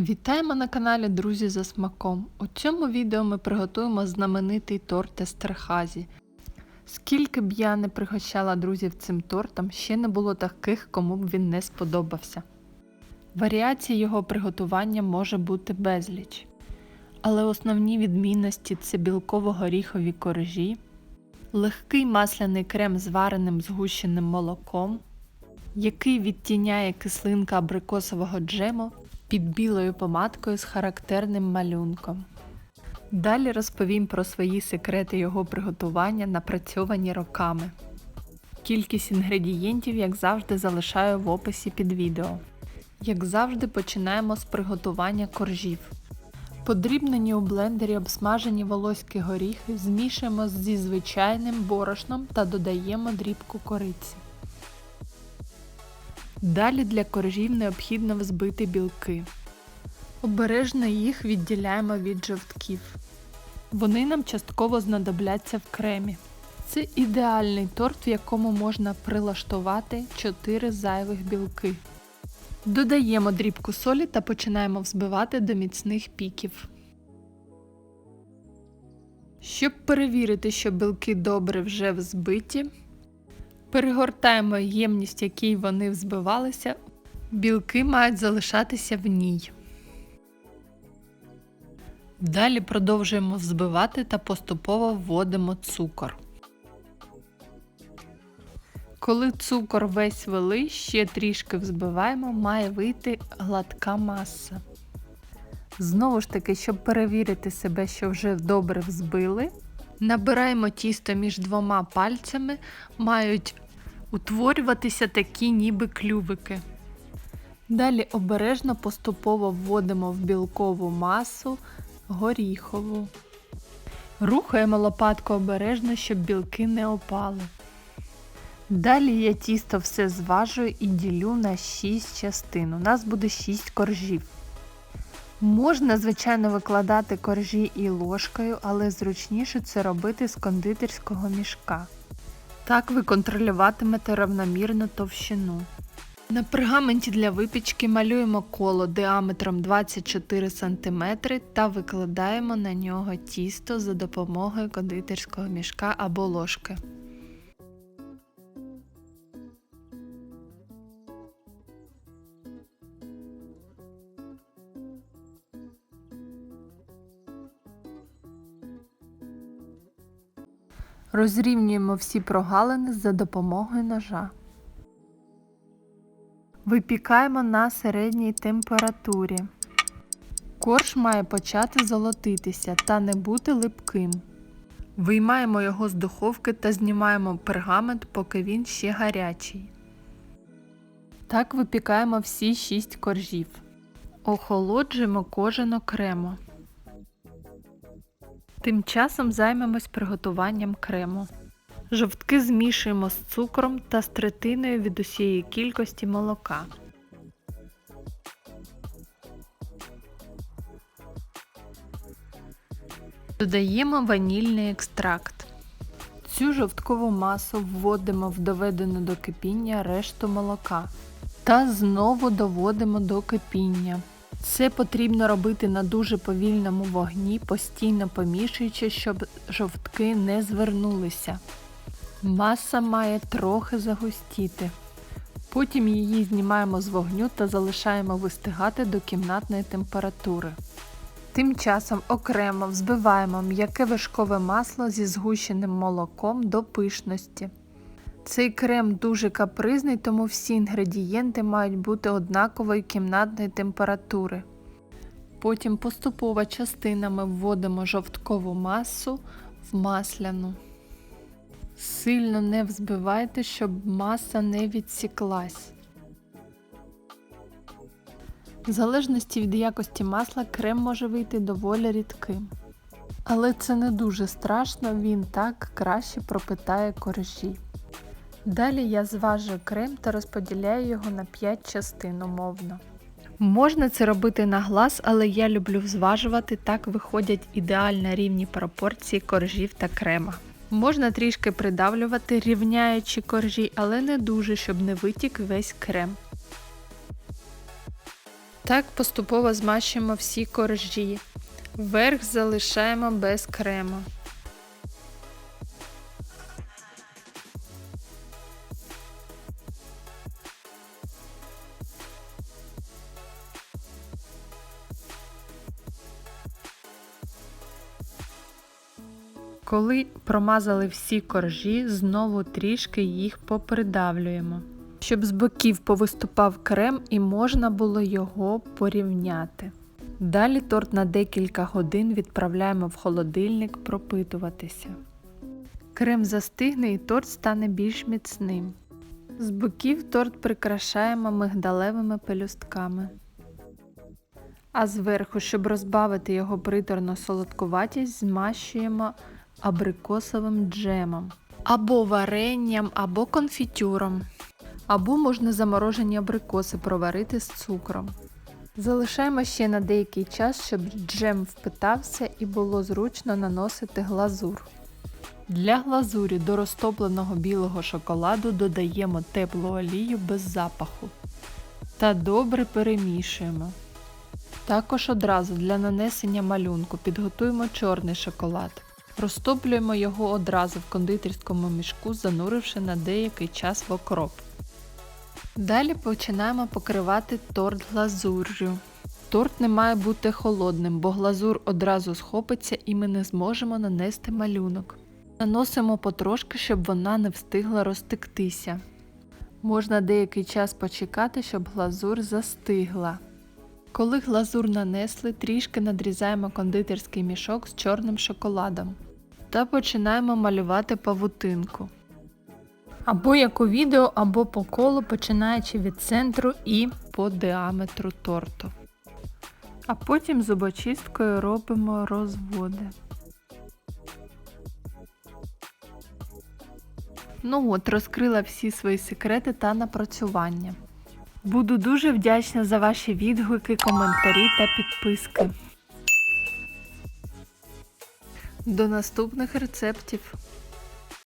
Вітаємо на каналі Друзі за смаком. У цьому відео ми приготуємо знаменитий торт Естерхазі. Скільки б я не пригощала друзів цим тортом, ще не було таких, кому б він не сподобався. Варіацій його приготування може бути безліч. Але основні відмінності це білково-горіхові коржі, легкий масляний крем з вареним згущеним молоком, який відтіняє кислинка абрикосового джему під білою помадкою з характерним малюнком. Далі розповім про свої секрети його приготування, напрацьовані роками. Кількість інгредієнтів, як завжди, залишаю в описі під відео. Як завжди, починаємо з приготування коржів. Подрібнені у блендері обсмажені волоські горіхи змішуємо зі звичайним борошном та додаємо дрібку кориці. Далі для коржів необхідно взбити білки. Обережно їх відділяємо від жовтків. Вони нам частково знадобляться в кремі. Це ідеальний торт, в якому можна прилаштувати 4 зайвих білки. Додаємо дрібку солі та починаємо взбивати до міцних піків. Щоб перевірити, що білки добре вже взбиті, перегортаємо ємність, якій вони взбивалися. Білки мають залишатися в ній. Далі продовжуємо взбивати та поступово вводимо цукор. Коли цукор весь вели, ще трішки взбиваємо, має вийти гладка маса. Знову ж таки, щоб перевірити себе, що вже добре взбили, набираємо тісто між двома пальцями, мають утворюватися такі ніби клювики. Далі обережно поступово вводимо в білкову масу горіхову. Рухаємо лопатку обережно, щоб білки не опали. Далі я тісто все зважую і ділю на 6 частин. У нас буде 6 коржів. Можна, звичайно, викладати коржі і ложкою, але зручніше це робити з кондитерського мішка. Так ви контролюватимете равномірну товщину. На пергаменті для випічки малюємо коло діаметром 24 см та викладаємо на нього тісто за допомогою кондитерського мішка або ложки. Розрівнюємо всі прогалини за допомогою ножа. Випікаємо на середній температурі. Корж має почати золотитися та не бути липким. Виймаємо його з духовки та знімаємо пергамент, поки він ще гарячий. Так випікаємо всі 6 коржів. Охолоджуємо кожен окремо. Тим часом займемось приготуванням крему. Жовтки змішуємо з цукром та з третиною від усієї кількості молока. Додаємо ванільний екстракт. Цю жовткову масу вводимо в доведену до кипіння решту молока та знову доводимо до кипіння. Це потрібно робити на дуже повільному вогні, постійно помішуючи, щоб жовтки не звернулися. Маса має трохи загустіти. Потім її знімаємо з вогню та залишаємо вистигати до кімнатної температури. Тим часом окремо взбиваємо м'яке вершкове масло зі згущеним молоком до пишності. Цей крем дуже капризний, тому всі інгредієнти мають бути однакової кімнатної температури. Потім поступово частинами вводимо жовткову масу в масляну. Сильно не взбивайте, щоб маса не відсіклась. В залежності від якості масла крем може вийти доволі рідким. Але це не дуже страшно, він так краще пропитає коржі. Далі я зважую крем та розподіляю його на 5 частин умовно. Можна це робити на глаз, але я люблю зважувати, так виходять ідеально рівні пропорції коржів та крема. Можна трішки придавлювати, рівняючи коржі, але не дуже, щоб не витік весь крем. Так поступово змащуємо всі коржі. Верх залишаємо без крему. Коли промазали всі коржі, знову трішки їх попридавлюємо, щоб з боків повиступав крем і можна було його порівняти. Далі торт на декілька годин відправляємо в холодильник пропитуватися. Крем застигне і торт стане більш міцним. З боків торт прикрашаємо мигдалевими пелюстками. А зверху, щоб розбавити його приторну солодкуватість, змащуємо абрикосовим джемом, або варенням, або конфітюром, або можна заморожені абрикоси проварити з цукром. Залишаємо ще на деякий час, щоб джем впитався і було зручно наносити глазур. Для глазурі до розтопленого білого шоколаду додаємо теплу олію без запаху та добре перемішуємо. Також одразу для нанесення малюнку підготуємо чорний шоколад. Розтоплюємо його одразу в кондитерському мішку, зануривши на деякий час в окроп. Далі починаємо покривати торт глазур'ю. Торт не має бути холодним, бо глазур одразу схопиться і ми не зможемо нанести малюнок. Наносимо потрошки, щоб вона не встигла розтектися. Можна деякий час почекати, щоб глазур застигла. Коли глазур нанесли, трішки надрізаємо кондитерський мішок з чорним шоколадом та починаємо малювати павутинку. Або як у відео, або по колу, починаючи від центру і по діаметру торту. А потім зубочисткою робимо розводи. Ну от, розкрила всі свої секрети та напрацювання. Буду дуже вдячна за ваші відгуки, коментарі та підписки. До наступних рецептів!